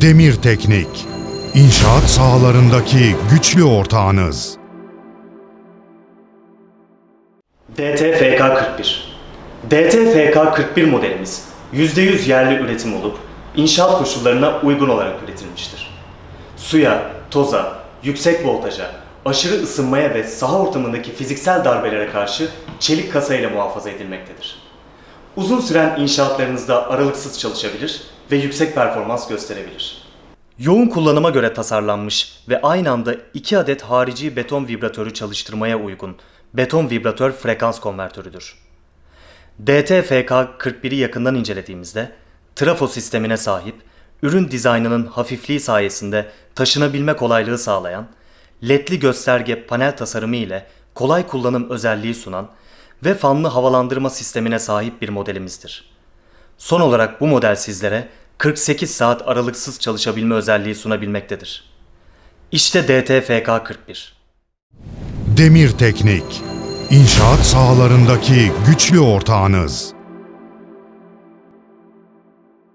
Demir Teknik, İnşaat sahalarındaki güçlü ortağınız. DTFK 41 DTFK 41 modelimiz %100 yerli üretim olup inşaat koşullarına uygun olarak üretilmiştir. Suya, toza, yüksek voltaja, aşırı ısınmaya ve saha ortamındaki fiziksel darbelere karşı çelik kasa ile muhafaza edilmektedir. Uzun süren inşaatlarınızda aralıksız çalışabilir ve yüksek performans gösterebilir. Yoğun kullanıma göre tasarlanmış ve aynı anda 2 adet harici beton vibratörü çalıştırmaya uygun beton vibratör frekans konvertörüdür. DTFK 41'i yakından incelediğimizde trafo sistemine sahip, ürün dizaynının hafifliği sayesinde taşınabilme kolaylığı sağlayan, ledli gösterge panel tasarımı ile kolay kullanım özelliği sunan ve fanlı havalandırma sistemine sahip bir modelimizdir. Son olarak bu model sizlere 48 saat aralıksız çalışabilme özelliği sunabilmektedir. İşte DTFK 41. Demir Teknik, İnşaat sahalarındaki güçlü ortağınız.